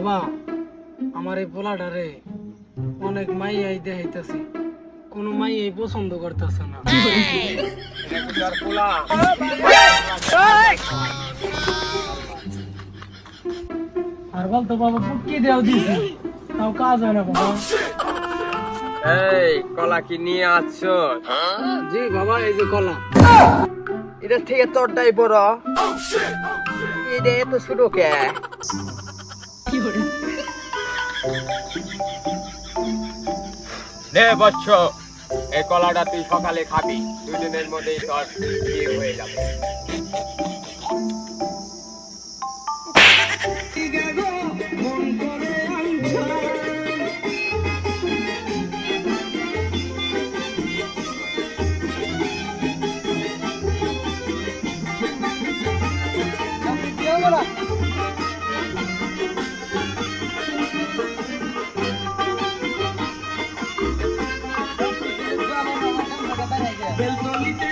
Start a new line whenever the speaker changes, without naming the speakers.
বাবা আমার এই পোলাটারে অনেক মাই মাইয়াই দেখাইতেছি। কোনো মাইয়াই পছন্দ করতেছে না। আর বলতো বাবা পুটকি দেওয়া দিয়েছি তাও কাজ হয় না বাবা।
এই কলা কি নিয়ে আসছো?
জি বাবা এই যে কলা।
এটা থেকে তোরটাই বড়। এটা এত ছোট কে? নে বচ্চ এই কলাটা তুই সকালে খাবি। দুদিনের মধ্যেই তোর বিয়ে হয়ে যাবে।
বেলতলিতে